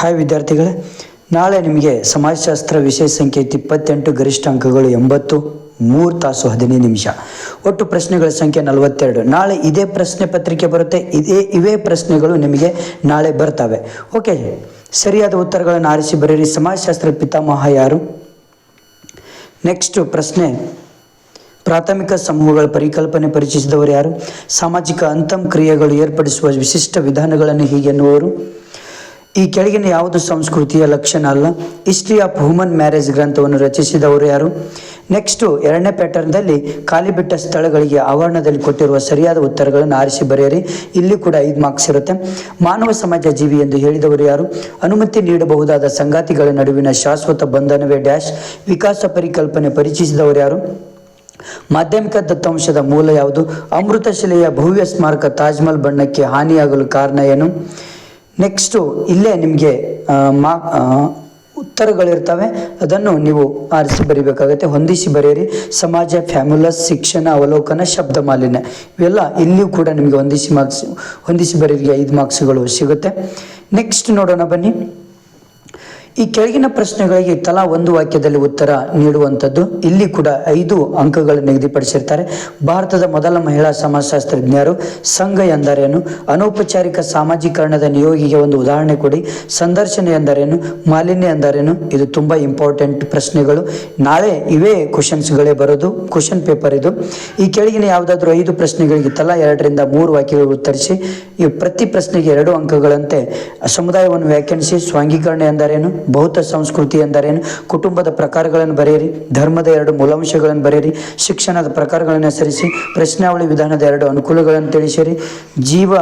Hi ವಿದ್ಯಾರ್ಥಿಗಳೇ, ನಾಳೆ ನಿಮಗೆ ಸಮಾಜಶಾಸ್ತ್ರ ವಿಷಯ ಸಂಖ್ಯೆ ಇಪ್ಪತ್ತೆಂಟು, ಗರಿಷ್ಠ ಅಂಕಗಳು ಎಂಬತ್ತು, ಮೂರು ತಾಸು ಹದಿನೈದು ನಿಮಿಷ. ಒಟ್ಟು ಪ್ರಶ್ನೆಗಳ ಸಂಖ್ಯೆ ನಲವತ್ತೆರಡು. ನಾಳೆ ಇದೇ ಪ್ರಶ್ನೆ ಪತ್ರಿಕೆ ಬರುತ್ತೆ, ಇದೇ, ಇವೇ ಪ್ರಶ್ನೆಗಳು ನಿಮಗೆ ನಾಳೆ ಬರ್ತವೆ. ಓಕೆ, ಸರಿಯಾದ ಉತ್ತರಗಳನ್ನು ಆರಿಸಿ ಬರೀರಿ ಸಮಾಜಶಾಸ್ತ್ರ ಪಿತಾಮಹ ಯಾರು? ನೆಕ್ಸ್ಟ್ ಪ್ರಶ್ನೆ. ಪ್ರಾಥಮಿಕ ಸಮೂಹಗಳ ಪರಿಕಲ್ಪನೆ ಪರಿಚಯಿಸಿದವರು ಯಾರು? ಸಾಮಾಜಿಕ ಅಂತಂ ಕ್ರಿಯೆಗಳು ಏರ್ಪಡಿಸುವ ವಿಶಿಷ್ಟ ವಿಧಾನಗಳನ್ನು ಹೀಗೆನ್ನುವರು ಈ ಕೆಳಗಿನ ಯಾವುದು ಸಂಸ್ಕೃತಿಯ ಲಕ್ಷಣ ಅಲ್ಲ? ಹಿಸ್ಟ್ರಿ ಆಫ್ ಹ್ಯೂಮನ್ ಮ್ಯಾರೇಜ್ ಗ್ರಂಥವನ್ನು ರಚಿಸಿದವರು ಯಾರು? ನೆಕ್ಸ್ಟು ಎರಡನೇ ಪ್ಯಾಟರ್ನ್ದಲ್ಲಿ ಖಾಲಿ ಬಿಟ್ಟ ಸ್ಥಳಗಳಿಗೆ ಆವರಣದಲ್ಲಿ ಕೊಟ್ಟಿರುವ ಸರಿಯಾದ ಉತ್ತರಗಳನ್ನು ಆರಿಸಿ ಬರೆಯಿರಿ. ಇಲ್ಲಿ ಕೂಡ ಐದು ಮಾರ್ಕ್ಸ್ ಇರುತ್ತೆ. ಮಾನವ ಸಮಾಜ ಜೀವಿ ಎಂದು ಹೇಳಿದವರು ಯಾರು? ಅನುಮತಿ ನೀಡಬಹುದಾದ ಸಂಗಾತಿಗಳ ನಡುವಿನ ಶಾಶ್ವತ ಬಂಧನವೇ ಡ್ಯಾಶ್. ವಿಕಾಸ ಪರಿಕಲ್ಪನೆ ಪರಿಚಯಿಸಿದವರು ಯಾರು? ಮಾಧ್ಯಮಿಕ ದತ್ತಾಂಶದ ಮೂಲ ಯಾವುದು? ಅಮೃತಶಿಲೆಯ ಭವ್ಯ ಸ್ಮಾರಕ ತಾಜ್ಮಹಲ್ ಬಣ್ಣಕ್ಕೆ ಹಾನಿಯಾಗಲು ಕಾರಣ ಏನು? ನೆಕ್ಸ್ಟು ಇಲ್ಲೇ ನಿಮಗೆ ಮಾ ಉತ್ತರಗಳಿರ್ತವೆ. ಅದನ್ನು ನೀವು ಆರಿಸಿ ಬರಿಬೇಕಾಗುತ್ತೆ. ಹೊಂದಿಸಿ ಬರೆಯಿರಿ. ಸಮಾಜ ಫ್ಯಾಮ್ಯುಲಸ್ ಶಿಕ್ಷಣ, ಅವಲೋಕನ, ಶಬ್ದ ಮಾಲಿನ್ಯ. ಇವೆಲ್ಲ ಇಲ್ಲಿಯೂ ಕೂಡ ನಿಮಗೆ ಹೊಂದಿಸಿ ಮಾರ್ಕ್ಸ್, ಹೊಂದಿಸಿ ಬರೀರಿಗೆ ಐದು ಮಾರ್ಕ್ಸ್ಗಳು ಸಿಗುತ್ತೆ. ನೆಕ್ಸ್ಟ್ ನೋಡೋಣ ಬನ್ನಿ. ಈ ಕೆಳಗಿನ ಪ್ರಶ್ನೆಗಳಿಗೆ ತಲಾ ಒಂದು ವಾಕ್ಯದಲ್ಲಿ ಉತ್ತರ ನೀಡುವಂಥದ್ದು. ಇಲ್ಲಿ ಕೂಡ ಐದು ಅಂಕಗಳನ್ನು ನಿಗದಿಪಡಿಸಿರ್ತಾರೆ. ಭಾರತದ ಮೊದಲ ಮಹಿಳಾ ಸಮಾಜಶಾಸ್ತ್ರಜ್ಞರು, ಸಂಘ ಎಂದರೇನು, ಅನೌಪಚಾರಿಕ ಸಾಮಾಜೀಕರಣದ ನಿಯೋಗಿಗೆ ಒಂದು ಉದಾಹರಣೆ ಕೊಡಿ. ಸಂದರ್ಶನ ಎಂದರೇನು, ಮಾಲಿನ್ಯ ಎಂದರೇನು, ಇದು ತುಂಬ ಇಂಪಾರ್ಟೆಂಟ್ ಪ್ರಶ್ನೆಗಳು. ನಾಳೆ ಇವೇ ಕ್ವಶನ್ಸ್ಗಳೇ ಬರೋದು ಕ್ವಶನ್ ಪೇಪರ್ ಇದು. ಈ ಕೆಳಗಿನ ಯಾವುದಾದ್ರೂ ಐದು ಪ್ರಶ್ನೆಗಳಿಗೆ ತಲಾ ಎರಡರಿಂದ ಮೂರು ವಾಕ್ಯಗಳು ಉತ್ತರಿಸಿ, ಈ ಪ್ರತಿ ಪ್ರಶ್ನೆಗೆ ಎರಡು ಅಂಕಗಳಂತೆ ಸಮುದಾಯವನ್ನು ವ್ಯಾಖ್ಯಾನಿಸಿ, ಸ್ವಾಂಗೀಕರಣ ಎಂದರೇನು ಬೌದ್ಧ ಸಂಸ್ಕೃತಿ ಎಂದರೇನು? ಕುಟುಂಬದ ಪ್ರಕಾರಗಳನ್ನು ಬರೆಯಿರಿ ಧರ್ಮದ ಎರಡು ಮೂಲಾಂಶಗಳನ್ನು ಬರೆಯಿರಿ ಶಿಕ್ಷಣದ ಪ್ರಕಾರಗಳನ್ನು ಹೆಸರಿಸಿ ಪ್ರಶ್ನಾವಳಿ ವಿಧಾನದ ಎರಡು ಅನುಕೂಲಗಳನ್ನು ತಿಳಿಸಿರಿ. ಜೀವ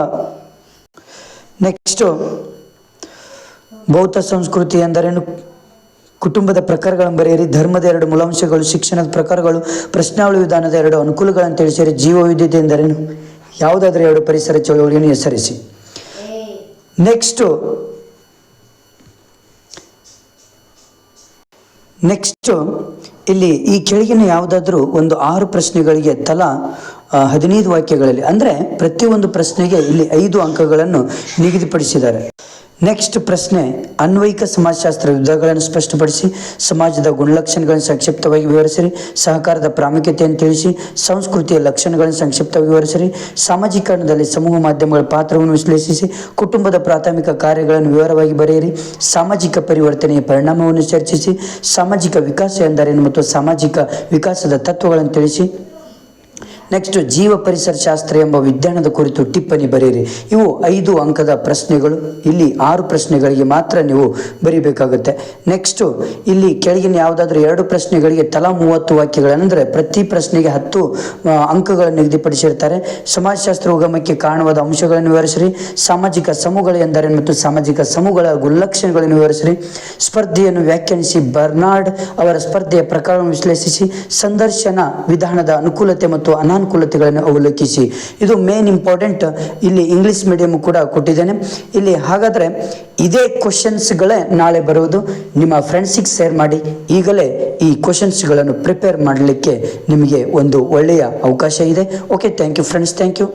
ನೆಕ್ಸ್ಟು ಬೌದ್ಧ ಸಂಸ್ಕೃತಿ ಎಂದರೇನು? ಕುಟುಂಬದ ಪ್ರಕಾರಗಳನ್ನು ಬರೆಯಿರಿ ಧರ್ಮದ ಎರಡು ಮೂಲಾಂಶಗಳು ಶಿಕ್ಷಣದ ಪ್ರಕಾರಗಳು ಪ್ರಶ್ನಾವಳಿ ವಿಧಾನದ ಎರಡು ಅನುಕೂಲಗಳನ್ನು ತಿಳಿಸಿರಿ. ಜೀವ ವಿದ್ಯುತ್ ಎಂದರೇನು? ಯಾವುದಾದ್ರೂ ಎರಡು ಪರಿಸರ ಚಳುವಳಿಯನ್ನು ಹೆಸರಿಸಿ. ನೆಕ್ಸ್ಟು ನೆಕ್ಸ್ಟು ಇಲ್ಲಿ ಈ ಕೆಳಗಿನ ಯಾವುದಾದ್ರೂ ಒಂದು ಆರು ಪ್ರಶ್ನೆಗಳಿಗೆ ತಲಾ ಹದಿನೈದು ವಾಕ್ಯಗಳಲ್ಲಿ, ಅಂದರೆ ಪ್ರತಿಯೊಂದು ಪ್ರಶ್ನೆಗೆ ಇಲ್ಲಿ ಐದು ಅಂಕಗಳನ್ನು ನಿಗದಿಪಡಿಸಿದ್ದಾರೆ. ನೆಕ್ಸ್ಟ್ ಪ್ರಶ್ನೆ, ಅನ್ವಯಿಕ ಸಮಾಜಶಾಸ್ತ್ರ ವಿಧಗಳನ್ನು ಸ್ಪಷ್ಟಪಡಿಸಿ, ಸಮಾಜದ ಗುಣಲಕ್ಷಣಗಳನ್ನು ಸಂಕ್ಷಿಪ್ತವಾಗಿ ವಿವರಿಸಿರಿ, ಸಹಕಾರದ ಪ್ರಾಮುಖ್ಯತೆಯನ್ನು ತಿಳಿಸಿ, ಸಂಸ್ಕೃತಿಯ ಲಕ್ಷಣಗಳನ್ನು ಸಂಕ್ಷಿಪ್ತವಾಗಿ ವಿವರಿಸಿರಿ ಸಾಮಾಜೀಕರಣದಲ್ಲಿ ಸಮೂಹ ಮಾಧ್ಯಮಗಳ ಪಾತ್ರವನ್ನು ವಿಶ್ಲೇಷಿಸಿ, ಕುಟುಂಬದ ಪ್ರಾಥಮಿಕ ಕಾರ್ಯಗಳನ್ನು ವಿವರವಾಗಿ ಬರೆಯಿರಿ, ಸಾಮಾಜಿಕ ಪರಿವರ್ತನೆಯ ಪರಿಣಾಮವನ್ನು ಚರ್ಚಿಸಿ, ಸಾಮಾಜಿಕ ವಿಕಾಸ ಎಂದರೇನು ಮತ್ತು ಸಾಮಾಜಿಕ ವಿಕಾಸದ ತತ್ವಗಳನ್ನು ತಿಳಿಸಿ. ನೆಕ್ಸ್ಟ್ ಜೀವ ಪರಿಸರ ಶಾಸ್ತ್ರ ಎಂಬ ವಿಜ್ಞಾನದ ಕುರಿತು ಟಿಪ್ಪಣಿ ಬರೆಯಿರಿ. ಇವು ಐದು ಅಂಕದ ಪ್ರಶ್ನೆಗಳು. ಇಲ್ಲಿ ಆರು ಪ್ರಶ್ನೆಗಳಿಗೆ ಮಾತ್ರ ನೀವು ಬರೀಬೇಕಾಗುತ್ತೆ. ನೆಕ್ಸ್ಟು ಇಲ್ಲಿ ಕೆಳಗಿನ ಯಾವುದಾದ್ರೂ ಎರಡು ಪ್ರಶ್ನೆಗಳಿಗೆ ತಲಾ ಮೂವತ್ತು ವಾಕ್ಯಗಳಂದರೆ ಪ್ರತಿ ಪ್ರಶ್ನೆಗೆ ಹತ್ತು ಅಂಕಗಳನ್ನು ನಿಗದಿಪಡಿಸಿರ್ತಾರೆ. ಸಮಾಜಶಾಸ್ತ್ರ ಉಗಮಕ್ಕೆ ಕಾರಣವಾದ ಅಂಶಗಳನ್ನು ವಿವರಿಸಿರಿ. ಸಾಮಾಜಿಕ ಸಮೂಹಗಳು ಎಂದರೇನು ಮತ್ತು ಸಾಮಾಜಿಕ ಸಮೂಹಗಳ ಗುಣಲಕ್ಷಣಗಳನ್ನು ವಿವರಿಸಿರಿ. ಸ್ಪರ್ಧೆಯನ್ನು ವ್ಯಾಖ್ಯಾನಿಸಿ ಬರ್ನಾರ್ಡ್ ಅವರ ಸ್ಪರ್ಧೆಯ ಪ್ರಕಾರವನ್ನು ವಿಶ್ಲೇಷಿಸಿ. ಸಂದರ್ಶನ ವಿಧಾನದ ಅನುಕೂಲತೆ ಮತ್ತು ಅನಾನುಕೂಲತೆಗಳನ್ನು ಅವಲೋಕಿಸಿ. ಇದು ಮೇನ್ ಇಂಪಾರ್ಟೆಂಟ್ ಇಲ್ಲಿ ಇಂಗ್ಲಿಷ್ ಮೀಡಿಯಮ್ ಕೂಡ ಕೊಟ್ಟಿದ್ದೇನೆ. ಇಲ್ಲಿ ಹಾಗಾದರೆ ಇದೇ ಕ್ವಶನ್ಸ್ಗಳೇ ನಾಳೆ ಬರುವುದು. ನಿಮ್ಮ ಫ್ರೆಂಡ್ಸಿಗೆ ಶೇರ್ ಮಾಡಿ. ಈಗಲೇ ಈ ಕ್ವಶನ್ಸ್ಗಳನ್ನು ಪ್ರಿಪೇರ್ ಮಾಡಲಿಕ್ಕೆ ನಿಮಗೆ ಒಂದು ಒಳ್ಳೆಯ ಅವಕಾಶ ಇದೆ. Okay thank you friends thank you